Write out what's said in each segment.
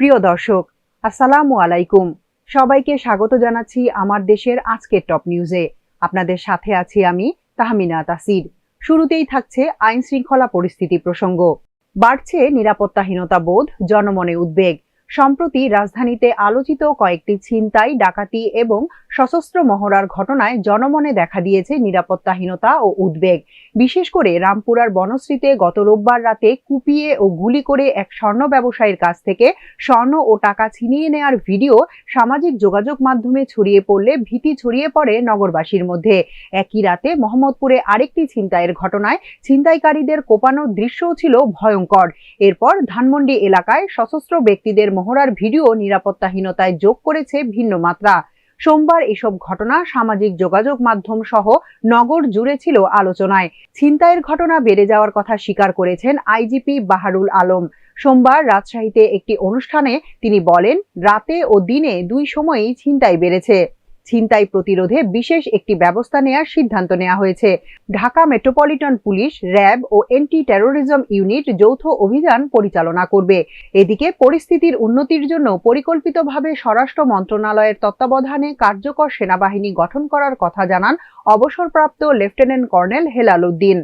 প্রিয় দর্শক, আসসালামু আলাইকুম। সবাইকে স্বাগত জানাচ্ছি আমার দেশের আজকের টপ নিউজে। আপনাদের সাথে আছি আমি তাহমিনা তাসির। শুরুতেই থাকছে আইন শৃঙ্খলা পরিস্থিতি প্রসঙ্গ। বাড়ছে নিরাপত্তাহীনতা বোধ, জনমনে উদ্বেগ। সম্প্রতি রাজধানীতে আলোচিত কয়েকটি ছিনতাই, ডাকাতি এবং সশস্ত্র মহড়ার ঘটনায় জনমনে দেখা দিয়েছে নিরাপত্তাহীনতা ও উদ্বেগ। বিশেষ করে রামপুরার বনশ্রীতে গত রোববার রাতে কুপিয়ে ও গুলি করে এক স্বর্ণ ব্যবসায়ীর কাছ থেকে স্বর্ণ ও টাকা ছিনিয়ে নেওয়ার ভিডিও সামাজিক যোগাযোগ মাধ্যমে ছড়িয়ে পড়লে ভীতি ছড়িয়ে পড়ে নগরবাসীর মধ্যে। একই রাতে মোহাম্মদপুরে আরেকটি ছিনতাইয়ের ঘটনায় ছিনতাইকারীদের কোপানোর দৃশ্যও ছিল ভয়ঙ্কর। এরপর ধানমন্ডি এলাকায় সশস্ত্র ব্যক্তিদের মহড়ার ভিডিও নিরাপত্তাহীনতায় যোগ করেছে ভিন্ন মাত্রা। সোমবার এসব ঘটনা সামাজিক যোগাযোগ মাধ্যম সহ নগর জুড়ে ছিল আলোচনায়। ছিনতাইয়ের ঘটনা বেড়ে যাওয়ার কথা স্বীকার করেছেন আইজিপি বাহারুল আলম। সোমবার রাজশাহীতে একটি অনুষ্ঠানে তিনি বলেন, রাতে ও দিনে দুই সময়েই ছিনতাই বেড়েছে। ছিনতাই প্রতিরোধে বিশেষ একটি ব্যবস্থা নেওয়ার সিদ্ধান্ত নেওয়া হয়েছে। ঢাকা মেট্রোপলিটন পুলিশ, র্যাব ও এন্টি টেরোরিজম ইউনিট যৌথ অভিযান পরিচালনা করবে। এদিকে পরিস্থিতির উন্নতির জন্য পরিকল্পিতভাবে স্বরাষ্ট্র মন্ত্রণালয়ের তত্ত্বাবধানে কার্যকর সেনাবাহিনী গঠন করার কথা জানান অবসরপ্রাপ্ত লেফটেন্যান্ট কর্নেল হেলাল উদ্দিন।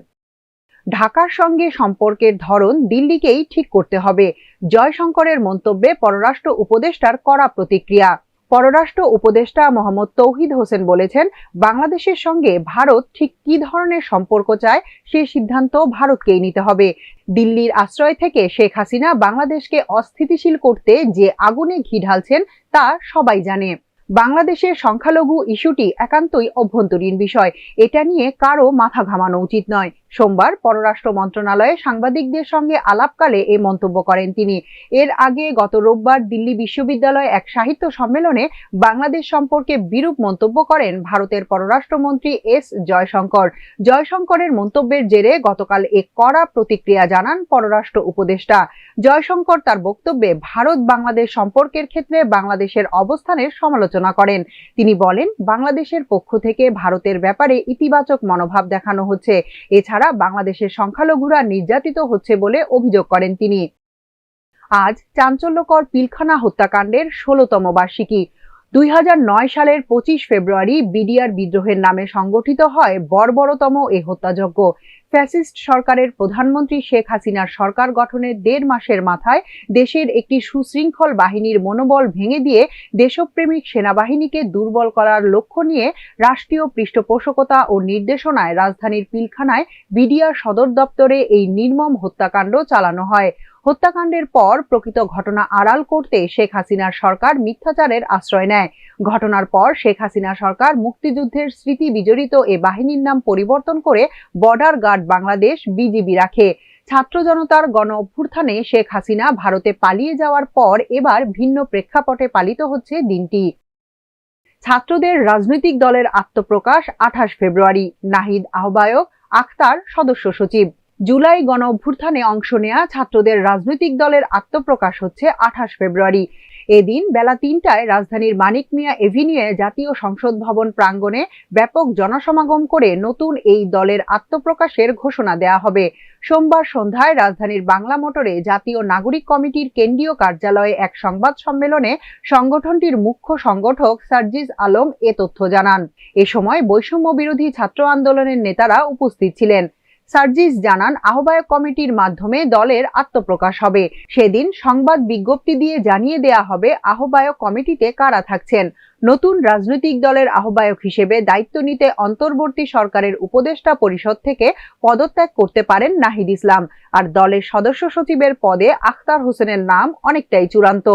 ঢাকার সঙ্গে সম্পর্কের ধরন দিল্লিকেই ঠিক করতে হবে। জয়শঙ্করের মন্তব্যে পররাষ্ট্র উপদেষ্টার কড়া প্রতিক্রিয়া। পররাষ্ট্র উপদেষ্টা মোহাম্মদ তৌহিদ হোসেন বলেছেন, বাংলাদেশের সঙ্গে ভারত ঠিক কি ধরনের সম্পর্ক চায় সে সিদ্ধান্ত ভারতকেই নিতে হবে। দিল্লির আশ্রয় থেকে শেখ হাসিনা বাংলাদেশকে অস্থিতিশীল করতে যে আগুনে ঘি ঢালছেন তা সবাই জানে। বাংলাদেশের সংখ্যালঘু ইস্যুটি একান্তই অভ্যন্তরীণ বিষয়। এটা নিয়ে কারও মাথা ঘামানো উচিত নয়। সোমবার পররাষ্ট্র মন্ত্রণালয়ে সাংবাদিকদের সঙ্গে আলাপকালে এ মন্তব্য করেন তিনি। এর আগে গত রোববার দিল্লি বিশ্ববিদ্যালয়ে এক সাহিত্য সম্মেলনে বাংলাদেশ সম্পর্কে বিরূপ মন্তব্য করেন ভারতের পররাষ্ট্রমন্ত্রী এস জয়শঙ্কর। জয়শঙ্করের মন্তব্যের জেরে গতকাল এক কড়া প্রতিক্রিয়া জানান পররাষ্ট্র উপদেষ্টা। জয়শঙ্কর তার বক্তব্যে ভারত বাংলাদেশ সম্পর্কের ক্ষেত্রে বাংলাদেশের অবস্থানের সমালোচনা করেন। তিনি বলেন, বাংলাদেশের পক্ষ থেকে ভারতের ব্যাপারে ইতিবাচক মনোভাব দেখানো হচ্ছে। এছাড়া বাংলাদেশের সংখ্যালঘুরা নির্যাতিত হচ্ছে বলে অভিযোগ করেন তিনি। আজ চাঞ্চল্যকর পিলখানা হত্যাকাণ্ডের ষোলতম বার্ষিকী। দুই হাজার নয় সালের পঁচিশ ফেব্রুয়ারি বিডিআর বিদ্রোহের নামে সংগঠিত হয় বর্বরতম এ হত্যাযজ্ঞ। ফ্যাসিস্ট সরকারের প্রধানমন্ত্রী শেখ হাসিনার সরকার গঠনের দেড় মাসের মাথায় দেশের একটি সুশৃঙ্খল বাহিনীর মনোবল ভেঙে দিয়ে দেশপ্রেমিক সেনাবাহিনীকে দুর্বল করার লক্ষ্য নিয়ে রাষ্ট্রীয় পৃষ্ঠপোষকতা ও নির্দেশনায় রাজধানীর পিলখানায় বিডিআর সদর দপ্তরে এই নির্মম হত্যাকাণ্ড চালানো হয়। হত্যাকাণ্ডের পর প্রকৃত ঘটনা আড়াল করতে শেখ হাসিনার সরকার মিথ্যাচারের আশ্রয় নেয়। ঘটনার পর শেখ হাসিনা সরকার মুক্তিযুদ্ধের স্মৃতি বিজড়িত এ বাহিনীর নাম পরিবর্তন করে বর্ডার গার্ড বাংলাদেশ বিজিবি রাখে। ছাত্র জনতার গণ অভ্যুত্থানে শেখ হাসিনা ভারতে পালিয়ে যাওয়ার পর এবার ভিন্ন প্রেক্ষাপটে পালিত হচ্ছে দিনটি। ছাত্রদের রাজনৈতিক দলের আত্মপ্রকাশ আঠাশ ফেব্রুয়ারি। নাহিদ আহ্বায়ক, আখতার সদস্য সচিব। জুলাই গণ অভ্যুত্থানে অংশ নেয়া ছাত্রদের রাজনৈতিক দলের আত্মপ্রকাশ হচ্ছে আঠাশ ফেব্রুয়ারি। এদিন বেলা তিনটায় রাজধানীর মানিক মিয়া এভিনিউয়ে জাতীয় সংসদ ভবন প্রাঙ্গণে ব্যাপক জনসমাগম করে নতুন এই দলের আত্মপ্রকাশের ঘোষণা দেয়া হবে। সোমবার সন্ধ্যায় রাজধানীর বাংলা মোটরে জাতীয় নাগরিক কমিটির কেন্দ্রীয় কার্যালয়ে এক সংবাদ সম্মেলনে সংগঠনটির মুখ্য সংগঠক সার্জিস আলম এ তথ্য জানান। এ সময় বৈষম্য বিরোধী ছাত্র আন্দোলনের নেতারা উপস্থিত ছিলেন। সার্জিস জানান, আহ্বায়ক কমিটির মাধ্যমে দলের আত্মপ্রকাশ হবে। সেদিন সংবাদ বিজ্ঞপ্তি দিয়ে জানিয়ে দেয়া হবে আহ্বায়ক কমিটিতে কারা থাকছেন। নতুন রাজনৈতিক দলের আহ্বায়ক হিসেবে দায়িত্ব নিতে অন্তর্বর্তী সরকারের উপদেষ্টা পরিষদ থেকে পদত্যাগ করতে পারেন নাহিদ ইসলাম। আর দলের সদস্য সচিবের পদে আখতার হোসেনের নাম অনেকটাই চূড়ান্ত।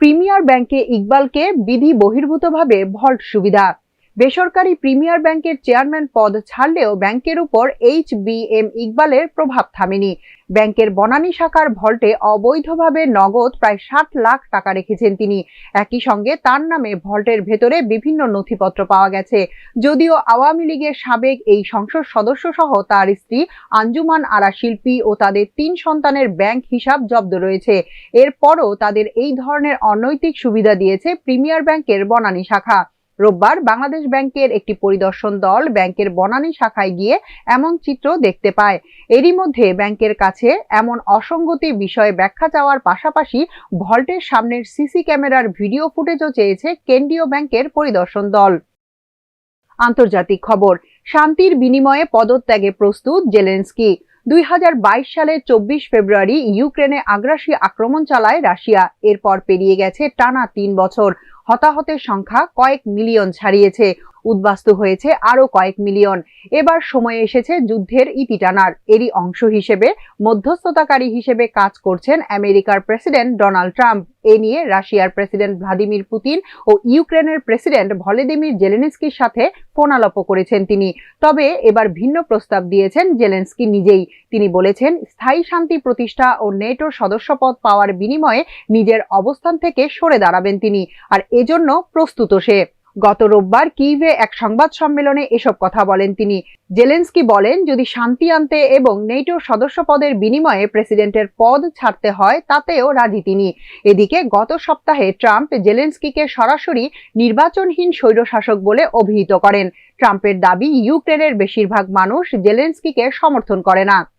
প্রিমিয়ার ব্যাংকে ইকবালকে বিধি বহির্ভূতভাবে ভল্ট সুবিধা। বেসরকারি প্রিমিয়ার ব্যাংকের চেয়ারম্যান পদ ছাড়লেও ব্যাংকের উপর এইচ বি এম ইকবালের প্রভাব থামেনি। ব্যাংকের বনানী শাখার ভল্টে অবৈধভাবে নগদ প্রায় ষাট লাখ টাকা রেখেছেন তিনি। একই সঙ্গে তার নামে ভল্টের ভেতরে বিভিন্ন নথিপত্র পাওয়া গেছে। যদিও আওয়ামী লীগের সাবেক এই সংসদ সদস্য সহ তার স্ত্রী আঞ্জুমান আরা শিল্পী ও তাদের তিন সন্তানের ব্যাংক হিসাব জব্দ রয়েছে। এরপরও তাদের এই ধরনের অনৈতিক সুবিধা দিয়েছে প্রিমিয়ার ব্যাংকের বনানী শাখা। রোববার বাংলাদেশ ব্যাংকের একটি পরিদর্শন দল ব্যাংকের বনানী শাখায় গিয়ে এমন চিত্র দেখতে পায়। এরই মধ্যে ব্যাংকের কাছে এমন অসঙ্গতি বিষয়ে ব্যাখ্যা চাওয়ার পাশাপাশি ভল্টের সামনের সিসি ক্যামেরার ভিডিও ফুটেজও চেয়েছে কেন্দ্রীয় ব্যাংকের পরিদর্শন দল। আন্তর্জাতিক খবর, শান্তির বিনিময়ে পদত্যাগে প্রস্তুত জেলেন্সকি। দুই হাজার বাইশ সালের চব্বিশ ফেব্রুয়ারি ইউক্রেনে আগ্রাসী আক্রমণ চালায় রাশিয়া। এরপর পেরিয়ে গেছে টানা তিন বছর। হতাহতের সংখ্যা কয়েক মিলিয়ন ছাড়িয়েছে। উদ্বাস্তু হয়েছে আরও কয়েক মিলিয়ন। এবার সময় এসেছে যুদ্ধের ইতি টানার। এরই অংশ হিসেবে মধ্যস্থতাকারী হিসেবে কাজ করছেন আমেরিকার প্রেসিডেন্ট ডোনাল্ড ট্রাম্প। এ নিয়ে রাশিয়ার প্রেসিডেন্ট ভ্লাদিমির পুতিন ও ইউক্রেনের প্রেসিডেন্ট ভলেদিমির জেলেনস্কির সাথে ফোনালাপ করেছেন তিনি। তবে এবার ভিন্ন প্রস্তাব দিয়েছেন জেলেনস্কি নিজেই। তিনি বলেছেন, স্থায়ী শান্তি প্রতিষ্ঠা ও নেটোর সদস্যপদ পাওয়ার বিনিময়ে নিজের অবস্থান থেকে সরে দাঁড়াবেন তিনি। আর এজন্য প্রস্তুত সে। গত রোববার কিভে এক সংবাদ সম্মেলনে এসব কথা বলেন তিনি। জেলেন্সকি বলেন, যদি শান্তি আনতে এবং নেটোর সদস্যপদের বিনিময়ে প্রেসিডেন্টের পদ ছাড়তে হয়, তাতেও রাজি তিনি। এদিকে গত সপ্তাহে ট্রাম্প জেলেন্সকিকে সরাসরি নির্বাচনহীন স্বৈরশাসক বলে অভিহিত করেন। ট্রাম্পের দাবি, ইউক্রেনের বেশিরভাগ মানুষ জেলেন্সকিকে সমর্থন করে না।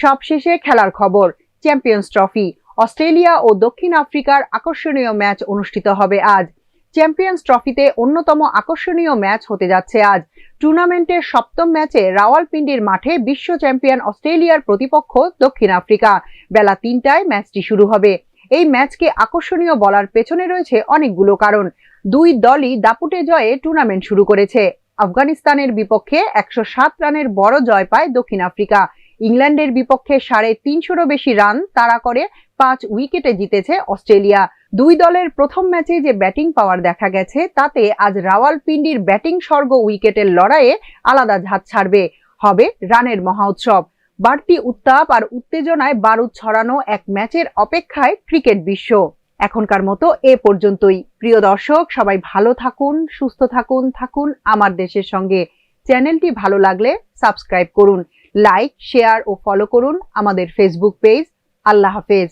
সবশেষে খেলার খবর চ্যাম্পিয়ন্স ট্রফি অস্ট্রেলিয়া ও দক্ষিণ আফ্রিকার আকর্ষণীয় ম্যাচ অনুষ্ঠিত হবে আজ। চ্যাম্পিয়ন্স ট্রফিতে অন্যতম আকর্ষণীয় ম্যাচ হতে যাচ্ছে আজ। টুর্নামেন্টের সপ্তম ম্যাচে রাওয়ালপিন্ডির মাঠে বিশ্ব চ্যাম্পিয়ন অস্ট্রেলিয়ার প্রতিপক্ষ দক্ষিণ আফ্রিকা। বেলা তিনটায় ম্যাচটি শুরু হবে। এই ম্যাচকে আকর্ষণীয় বলার পেছনে রয়েছে অনেকগুলো কারণ। দুই দলই দাপুটে জয়ে টুর্নামেন্ট শুরু করেছে। আফগানিস্তানের বিপক্ষে একশো সাত রানের বড় জয় পায় দক্ষিণ আফ্রিকা। ইংল্যান্ডের বিপক্ষে সাড়ে তিনশোরও বেশি রান তাড়া করে পাঁচ উইকেটে জিতেছে অস্ট্রেলিয়া। দুই দলের প্রথম ম্যাচে যে ব্যাটিং পাওয়ার দেখা গেছে, তাতে আজ রাওয়ালপিন্ডির ব্যাটিং স্বর্গ উইকেটের লড়াইয়ে আলাদা ঝাঁজ ছাড়বে। হবে রানের মহা উৎসব। বাড়তি উত্তাপ আর উত্তেজনায় বারুদ ছড়ানো এক ম্যাচের অপেক্ষায় ক্রিকেট বিশ্ব। এখনকার মতো এ পর্যন্তই। প্রিয় দর্শক, সবাই ভালো থাকুন, সুস্থ থাকুন থাকুন আমার দেশের সঙ্গে। চ্যানেলটি ভালো লাগলে সাবস্ক্রাইব করুন। লাইক শেয়ার ও ফলো করুন আমাদের ফেসবুক পেজ আল্লাহ হাফেজ।